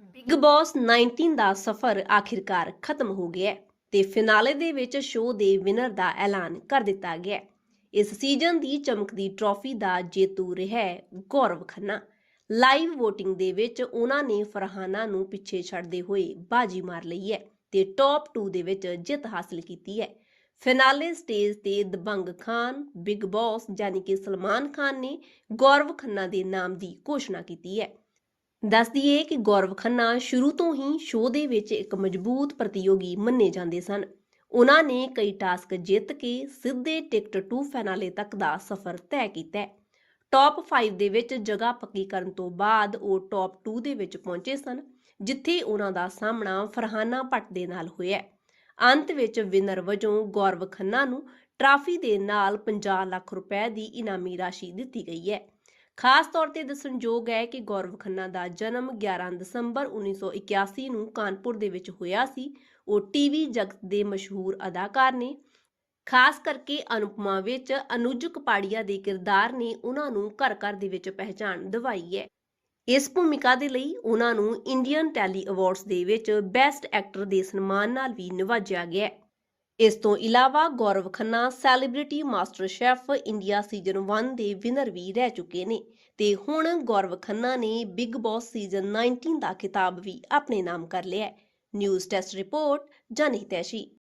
Big boss 19 ਦਾ ਸਫ਼ਰ ਆਖਿਰਕਾਰ ਖਤਮ ਹੋ ਗਿਆ ਹੈ ਤੇ ਫਿਨਾਲੇ ਦੇ ਵਿੱਚ ਸ਼ੋਅ ਦੇ ਵਿਨਰ ਦਾ ਐਲਾਨ ਕਰ ਦਿੱਤਾ ਗਿਆ ਇਸ ਸੀਜ਼ਨ ਦੀ ਚਮਕਦੀ ਟਰਾਫੀ ਦਾ ਜੇਤੂ ਰਿਹਾ ਗੌਰਵ ਖੰਨਾ। ਲਾਈਵ VOTING ਦੇ ਵਿੱਚ ਉਹਨਾਂ ਨੇ ਫਰਹਾਨਾ ਨੂੰ ਪਿੱਛੇ ਛੱਡਦੇ ਹੋਏ ਬਾਜੀ ਮਾਰ ਲਈ ਹੈ ਤੇ ਟੌਪ 2 ਦੇ ਵਿੱਚ ਜਿੱਤ ਹਾਸਲ ਕੀਤੀ ਹੈ। ਫਿਨਾਲੇ ਸਟੇਜ ਤੇ ਦਬੰਗ ਖਾਨ, ਬਿਗ ਬੌਸ ਯਾਨੀ ਕਿ ਸਲਮਾਨ ਖਾਨ ਨੇ ਗੌਰਵ ਖੰਨਾ ਦੇ ਨਾਮ ਦੀ ਘੋਸ਼ਣਾ ਕੀਤੀ ਹੈ। ਦੱਸ ਦਈਏ ਕਿ ਗੌਰਵ ਖੰਨਾ ਸ਼ੁਰੂ ਤੋਂ ਹੀ ਸ਼ੋਅ ਦੇ ਵਿੱਚ ਇੱਕ ਮਜ਼ਬੂਤ ਪ੍ਰਤੀਯੋਗੀ ਮੰਨੇ ਜਾਂਦੇ ਸਨ। ਉਹਨਾਂ ਨੇ ਕਈ ਟਾਸਕ ਜਿੱਤ ਕੇ ਸਿੱਧੇ ਟਿਕਟ ਟੂ ਫੈਨਾਲੇ ਤੱਕ ਦਾ ਸਫ਼ਰ ਤੈਅ ਕੀਤਾ। ਹੈ ਟੌਪ 5 ਦੇ ਵਿੱਚ ਜਗ੍ਹਾ ਪੱਕੀ ਕਰਨ ਤੋਂ ਬਾਅਦ ਉਹ ਟੌਪ 2 ਦੇ ਵਿੱਚ ਪਹੁੰਚੇ ਸਨ, ਜਿੱਥੇ ਉਹਨਾਂ ਦਾ ਸਾਹਮਣਾ ਫਰਹਾਨਾ ਭੱਟ ਦੇ ਨਾਲ ਹੋਇਆ। ਅੰਤ ਵਿੱਚ ਵਿਨਰ ਵਜੋਂ ਗੌਰਵ ਖੰਨਾ ਨੂੰ ਟਰਾਫੀ ਦੇ ਨਾਲ 50 ਲੱਖ ਰੁਪਏ ਦੀ ਇਨਾਮੀ ਰਾਸ਼ੀ ਦਿੱਤੀ ਗਈ ਹੈ। ਖਾਸ ਤੌਰ ਤੇ ਦੱਸਣਯੋਗ ਹੈ ਕਿ ਗੌਰਵ ਖੰਨਾ ਦਾ ਜਨਮ 11 ਦਸੰਬਰ 1981 ਨੂੰ ਕਾਨਪੁਰ ਦੇ ਵਿੱਚ ਹੋਇਆ ਸੀ। ਉਹ ਟੀਵੀ ਜਗਤ ਦੇ ਮਸ਼ਹੂਰ ਅਦਾਕਾਰ ਨੇ। ਖਾਸ ਕਰਕੇ ਅਨੁਪਮਾ ਵਿੱਚ ਅਨੁਜ ਕਪਾੜੀਆ ਦੇ ਕਿਰਦਾਰ ਨੇ ਉਹਨਾਂ ਨੂੰ ਘਰ ਘਰ ਦੇ ਵਿੱਚ ਪਹਿਚਾਣ ਦਿਵਾਈ ਹੈ। ਇਸ ਭੂਮਿਕਾ ਦੇ ਲਈ ਉਹਨਾਂ ਨੂੰ ਇੰਡੀਅਨ ਟੈਲੀ ਅਵਾਰਡਸ ਦੇ ਵਿੱਚ ਬੈਸਟ ਐਕਟਰ ਦੇ ਸਨਮਾਨ ਨਾਲ ਵੀ ਨਿਵਾਜਿਆ ਗਿਆ ਹੈ। ਇਸ ਤੋਂ ਇਲਾਵਾ Gaurav Khanna celebrity MasterChef India season 1 ਦੇ ਵਿਨਰ ਵੀ ਰਹਿ ਚੁੱਕੇ ਨੇ। ਤੇ ਹੁਣ ਗੌਰਵ ਖੰਨਾ ਨੇ ਬਿਗ ਬੌਸ ਸੀਜ਼ਨ 19 ਦਾ ਖਿਤਾਬ ਵੀ ਆਪਣੇ ਨਾਮ ਕਰ ਲਿਆ ਹੈ। News desk report ਜਨਹਿਤੈਸ਼ੀ